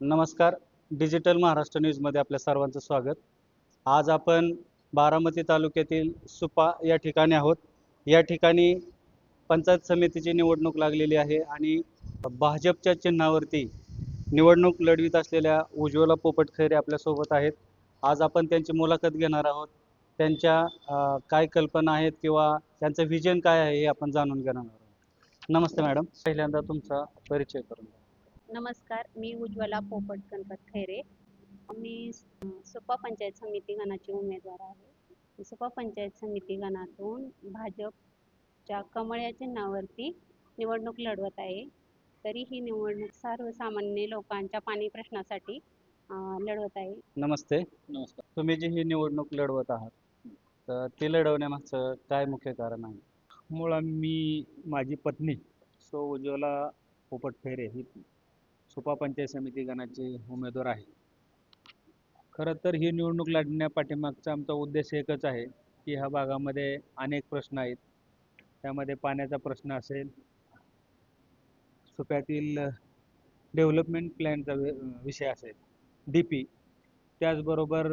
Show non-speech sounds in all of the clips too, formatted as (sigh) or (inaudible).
नमस्कार. डिजिटल महाराष्ट्र न्यूजमध्ये आपल्या सर्वांचं स्वागत. आज आपण बारामती तालुक्यातील सुपा या ठिकाणी आहोत. या ठिकाणी पंचायत समितीची निवडणूक लागलेली आहे आणि भाजपच्या चिन्हावरती निवडणूक लढवित असलेल्या उज्ज्वला पोपट खैरे आपल्यासोबत आहेत. आज आपण त्यांची मुलाखत घेणार आहोत. त्यांच्या काय कल्पना आहेत किंवा त्यांचं विजन काय आहे हे आपण जाणून घेणार आहोत. नमस्ते मॅडम. पहिल्यांदा तुमचा परिचय करून नमस्कार मी उज्ज्वला पोपट गणपत खैरे. मी सुपा पंचायत समिती गणाची उमेदवार आहे. सुपा पंचायत समिती गणातून भाजपच्या कमळ या चिन्हावरती निवडणूक लढवत आहे. तरी ही निवडणूक सर्वसामान्य लोकांच्या पाणी प्रश्नासाठी लढवत आहे. नमस्ते. नमस्कार. तुम्ही जी ही निवडणूक लढवत आहात तर ती लढवण्यामागचं काय मुख्य कारण आहे? मुळा मी माझी पत्नी सो उज्ज्वला पोपट खैरे ही सुपा पंचायत समिती गणाचे उमेदवार आहे. खरं तर ही निवडणूक लढण्यापाठीमागचा आमचा उद्देश एकच आहे की ह्या भागामध्ये अनेक प्रश्न आहेत. त्यामध्ये पाण्याचा प्रश्न असेल सुप्यातील डेव्हलपमेंट प्लॅनचा विषय असेल डी पी त्याचबरोबर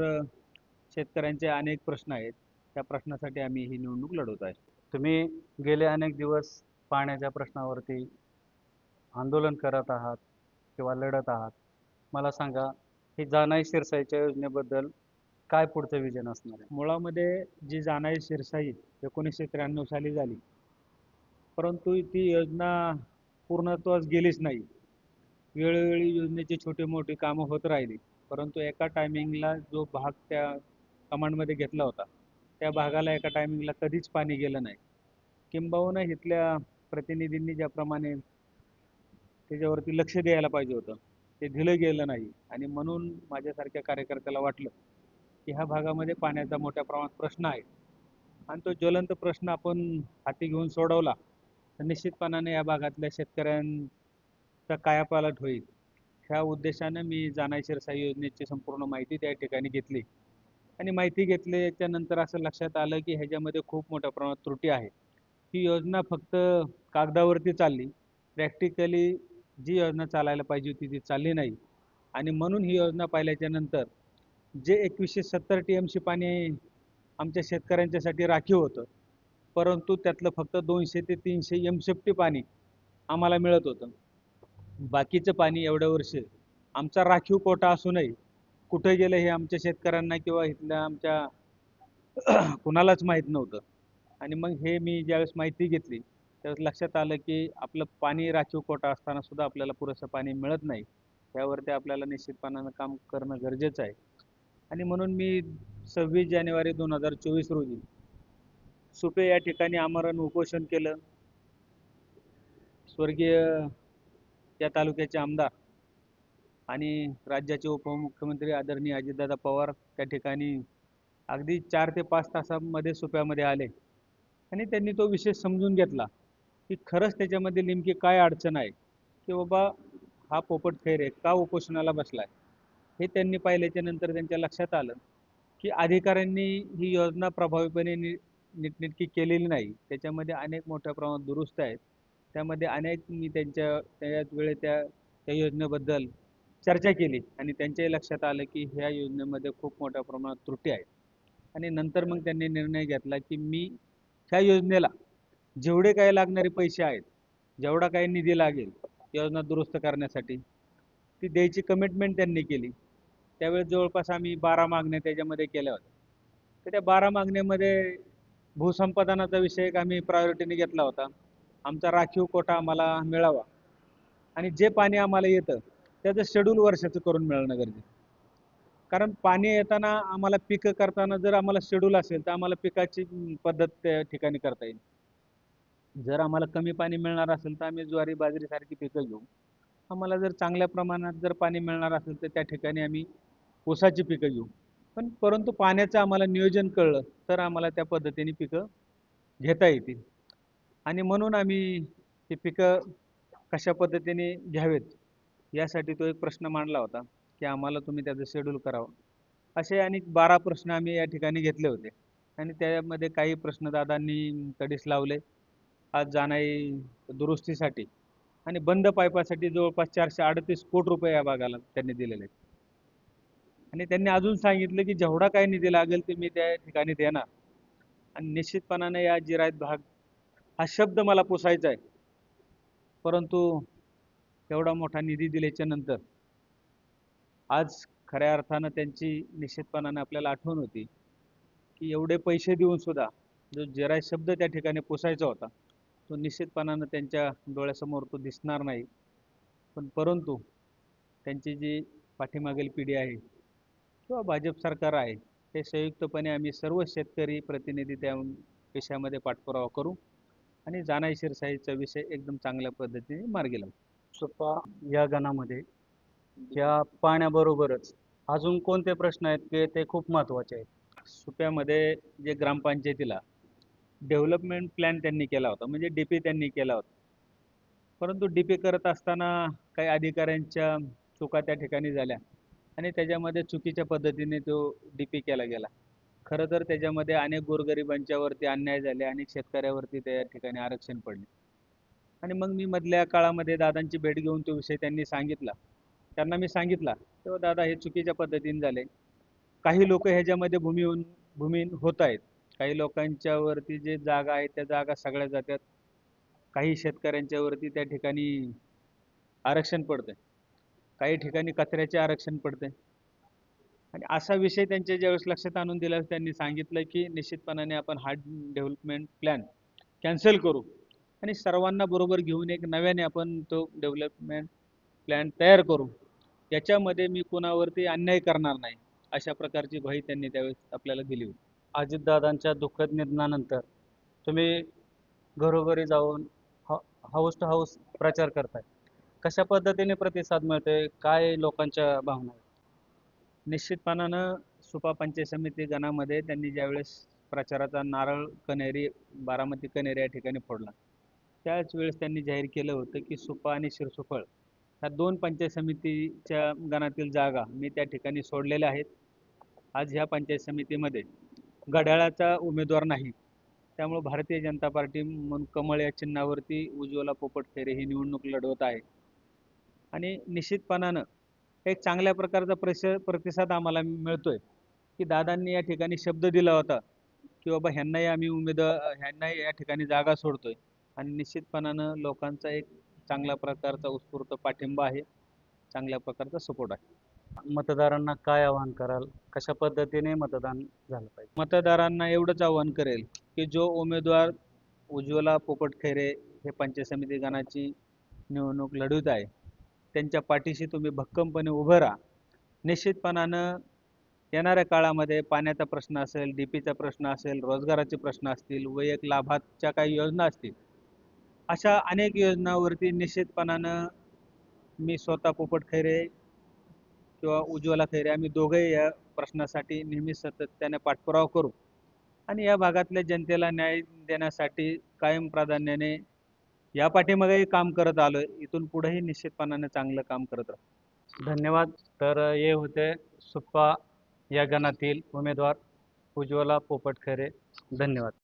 शेतकऱ्यांचे अनेक प्रश्न आहेत त्या प्रश्नासाठी आम्ही ही निवडणूक लढवत आहे. तुम्ही गेले अनेक दिवस पाण्याच्या प्रश्नावरती आंदोलन करत आहात. किंवा लढत आहात. मला सांगा ही जानाई शिरसाईच्या योजनेबद्दल काय पुढचं विजन असणार आहे? मुळामध्ये जी जाणारी शिरसाई एकोणीसशे त्र्याण्णव साली झाली. परंतु ती योजना पूर्णत्वास गेलीच नाही. वेळोवेळी योजनेची छोटी मोठी कामं होत राहिली. परंतु एका टायमिंगला जो भाग त्या कमांडमध्ये घेतला होता त्या भागाला एका टायमिंगला कधीच पाणी गेलं नाही. किंबहुना इथल्या प्रतिनिधींनी ज्याप्रमाणे त्याच्यावरती लक्ष द्यायला पाहिजे होतं. ते दिलं गेलं नाही. आणि म्हणून माझ्यासारख्या कार्यकर्त्याला वाटलं की ह्या भागामध्ये पाण्याचा मोठ्या प्रमाणात प्रश्न आहे. आणि तो ज्वलंत प्रश्न आपण हाती घेऊन सोडवला तर निश्चितपणाने या भागातल्या शेतकऱ्यांचा कायापालट होईल. ह्या उद्देशानं मी जानाई शिरसाई योजनेची संपूर्ण माहिती त्या ठिकाणी घेतली. आणि माहिती घेतल्याच्या नंतर असं लक्षात आलं की ह्याच्यामध्ये खूप मोठ्या प्रमाणात त्रुटी आहे. ही योजना फक्त कागदावरती चालली. प्रॅक्टिकली जी योजना चालायला पाहिजे होती ती चालली नाही. आणि म्हणून ही योजना पाहिल्याच्या नंतर जे एकवीसशे सत्तर टी एम सी पाणी आमच्या शेतकऱ्यांच्यासाठी राखीव होतं परंतु त्यातलं फक्त दोनशे ते तीनशे एम टी पाणी आम्हाला मिळत होतं. बाकीचं पाणी एवढ्या वर्ष आमचा राखीव कोटा असूनही कुठे गेलं हे आमच्या शेतकऱ्यांना किंवा इथल्या आमच्या (clears throat) कुणालाच माहीत नव्हतं. आणि मग हे मी ज्यावेळेस माहिती घेतली त्यावेळेस लक्षात आलं की आपलं पाणी राखीव कोटा असताना सुद्धा आपल्याला पुरेसं पाणी मिळत नाही. त्यावरती आपल्याला निश्चितपणानं काम करणं गरजेचं आहे. आणि म्हणून मी सव्वीस जानेवारी दोन हजार चोवीस रोजी सुपे या ठिकाणी आमरण उपोषण केलं. स्वर्गीय या तालुक्याचे आमदार आणि राज्याचे उपमुख्यमंत्री आदरणीय अजितदादा पवार त्या ठिकाणी अगदी चार ते पाच तासामध्ये सुप्यामध्ये आले. आणि त्यांनी तो विषय समजून घेतला. की खरंच त्याच्यामध्ये नेमकी काय अडचण आहे? की बाबा हा पोपट खैरे का उपोषणाला बसलाय? हे त्यांनी पाहिल्याच्या नंतर त्यांच्या लक्षात आलं की अधिकाऱ्यांनी ही योजना प्रभावीपणे नी नीटनेटकी केलेली नाही. त्याच्यामध्ये अनेक मोठ्या प्रमाणात दुरुस्त आहेत. त्यामध्ये अनेक मी त्यांच्या त्याच वेळे त्या त्या योजनेबद्दल चर्चा केली आणि त्यांच्याही लक्षात आलं की ह्या योजनेमध्ये खूप मोठ्या प्रमाणात त्रुटी आहेत. आणि नंतर मग त्यांनी निर्णय घेतला की मी ह्या योजनेला जेवढे काही लागणारे पैसे आहेत जेवढा काही निधी लागेल योजना दुरुस्त करण्यासाठी ती द्यायची कमिटमेंट त्यांनी केली. त्यावेळेस जवळपास आम्ही बारा मागण्या त्याच्यामध्ये केल्या होत्या. तर त्या बारा मागण्यामध्ये भूसंपादनाचा विषय एक आम्ही प्रायोरिटीने घेतला होता. आमचा राखीव कोटा आम्हाला मिळावा. आणि जे पाणी आम्हाला येतं त्याचं शेड्यूल वर्षाचं करून मिळणं गरजेचं. कारण पाणी येताना आम्हाला पिकं करताना जर आम्हाला शेड्यूल असेल तर आम्हाला पिकाची पद्धत त्या ठिकाणी करता येईल. जर आम्हाला कमी पाणी मिळणार असेल तर आम्ही ज्वारी बाजरीसारखी पिकं घेऊ. आम्हाला जर चांगल्या प्रमाणात जर पाणी मिळणार असेल तर त्या ठिकाणी आम्ही ऊसाची पिकं घेऊ. पण परंतु पाण्याचं आम्हाला नियोजन कळलं तर आम्हाला त्या पद्धतीने पिकं घेता येतील. आणि म्हणून आम्ही ही पिकं कशा पद्धतीने घ्यावेत यासाठी तो एक प्रश्न मांडला होता की आम्हाला तुम्ही त्याचं शेड्यूल करावं. असे अनेक बारा प्रश्न आम्ही या ठिकाणी घेतले होते. आणि त्यामध्ये काही प्रश्न दादांनी तडीस लावले. आज जाणाई दुरुस्तीसाठी आणि बंद पाईपासाठी जवळपास चारशे अडतीस कोटी रुपये या भागाला त्यांनी दिलेले आहेत. आणि त्यांनी अजून सांगितलं की जेवढा काही निधी लागेल ते मी त्या ठिकाणी देणार. आणि निश्चितपणाने या जिरायत भाग हा शब्द मला पुसायचा आहे. परंतु एवढा मोठा निधी दिल्याच्या नंतर आज खऱ्या अर्थानं त्यांची निश्चितपणाने आपल्याला आठवण होती की एवढे पैसे देऊन सुद्धा जो जिरायत शब्द त्या ठिकाणी पुसायचा होता तो निश्चितपणानं त्यांच्या डोळ्यासमोर तो दिसणार नाही. पण परंतु त्यांची जी पाठीमागील पिढी आहे किंवा भाजप सरकार आहे हे संयुक्तपणे आम्ही सर्व शेतकरी प्रतिनिधी त्या विषयामध्ये पाठपुरावा करू आणि जानाई शिरसाईचा विषय एकदम चांगल्या पद्धतीने मार्गी लावू. सुपा या गणामध्ये या पाण्याबरोबरच अजून कोणते प्रश्न आहेत की ते खूप महत्त्वाचे आहेत? सुप्यामध्ये जे ग्रामपंचायतीला डेव्हलपमेंट प्लॅन त्यांनी केला होता. म्हणजे डी पी त्यांनी केला होता. परंतु डी पी करत असताना काही अधिकाऱ्यांच्या चुका त्या ठिकाणी झाल्या. आणि त्याच्यामध्ये चुकीच्या पद्धतीने तो डी पी केला गेला. खरं तर त्याच्यामध्ये अनेक गोरगरिबांच्यावरती अन्याय झाले अनेक शेतकऱ्यावरती त्या ठिकाणी आरक्षण पडले. आणि मग मी मधल्या काळामध्ये दादांची भेट घेऊन तो विषय त्यांनी सांगितला. त्यांना मी सांगितला तेव्हा दादा हे चुकीच्या पद्धतीने झाले. काही लोक ह्याच्यामध्ये भूमिहून भूमिहीन होत आहेत. काही लोकांच्यावरती जे जागा आहे त्या जागा सगळ्या जातात. काही शेतकऱ्यांच्यावरती त्या ठिकाणी आरक्षण पडतंय. काही ठिकाणी कचऱ्याचे आरक्षण पडते आणि असा विषय त्यांच्या ज्यावेळेस लक्षात आणून दिला त्यांनी सांगितलं की निश्चितपणाने आपण हा डेव्हलपमेंट प्लॅन कॅन्सल करू. आणि सर्वांना बरोबर घेऊन एक नव्याने आपण तो डेव्हलपमेंट प्लॅन तयार करू. याच्यामध्ये मी कोणावरती अन्याय करणार नाही अशा प्रकारची ग्वाही त्यांनी त्यावेळेस आपल्याला दिली होती. अजितदादांच्या दुःखद निधनानंतर तुम्ही घरोघरी जाऊन हाऊस टू हाऊस प्रचार करताय. कशा पद्धतीने प्रतिसाद मिळतोय? काय लोकांच्या भावना आहेत? निश्चितपणानं सुपा पंचायत समिती गणामध्ये त्यांनी ज्यावेळेस प्रचाराचा नारळ कनेरी बारामती कनेरी या ठिकाणी फोडला त्याच वेळेस त्यांनी जाहीर केलं होतं की सुपा आणि शिरसुफळ ह्या दोन पंचायत समितीच्या गणातील जागा मी त्या ठिकाणी सोडलेल्या आहेत. आज ह्या पंचायत समितीमध्ये घड्याळाचा उमेदवार नाही. त्यामुळे भारतीय जनता पार्टी म्हणून कमळ या चिन्हावरती उज्ज्वला पोपट खेरे ही निवडणूक लढवत आहे. आणि निश्चितपणानं एक चांगल्या प्रकारचा प्रश प्रतिसाद आम्हाला मिळतोय. की दादांनी या ठिकाणी शब्द दिला होता की बाबा ह्यांनाही आम्ही उमेदवार ह्यांनाही या ठिकाणी जागा सोडतोय. आणि निश्चितपणानं लोकांचा एक चांगल्या प्रकारचा उत्स्फूर्त पाठिंबा आहे. चांगल्या प्रकारचा सपोर्ट आहे. मतदारांना काय आवाहन कराल? कशा पद्धतीने मतदान झालं पाहिजे? मतदारांना एवढंच आवाहन करेल की जो उमेदवार उज्ज्वला पोपट खैरे हे पंचायत समिती गणाची निवडणूक लढवत आहे त्यांच्या पाठीशी तुम्ही भक्कमपणे उभं राहा. निश्चितपणानं येणाऱ्या काळामध्ये पाण्याचा प्रश्न असेल डी पीचा प्रश्न असेल रोजगाराचे प्रश्न असतील वैयक लाभाच्या काही योजना असतील अशा अनेक योजनावरती निश्चितपणानं मी स्वतः पोपट खैरे किंवा उज्ज्वला खैरे आम्ही दोघंही या प्रश्नासाठी नेहमी सातत्याने पाठपुरावा करू. आणि या भागातल्या जनतेला न्याय देण्यासाठी कायम प्राधान्याने या पाठीमागेही काम करत आलोय. इथून पुढेही निश्चितपणाने चांगलं काम करत राहू. धन्यवाद. तर हे होते सुप्पा या गणातील उमेदवार उज्ज्वला पोपट खैरे धन्यवाद.